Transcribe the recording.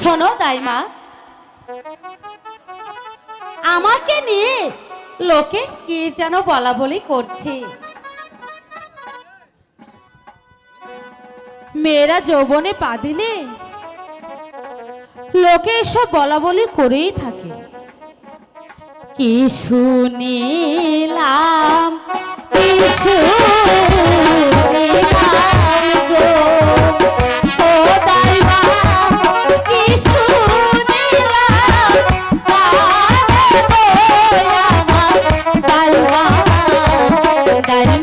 শোনো দাইমা, আমাকে নিয়ে লোকে কি যেন বলা বলি করছে। মেয়েরা যৌবনে পা দিলে লোকে এসব বলা বলি করেই থাকে। কি শুনিলাম দাইমা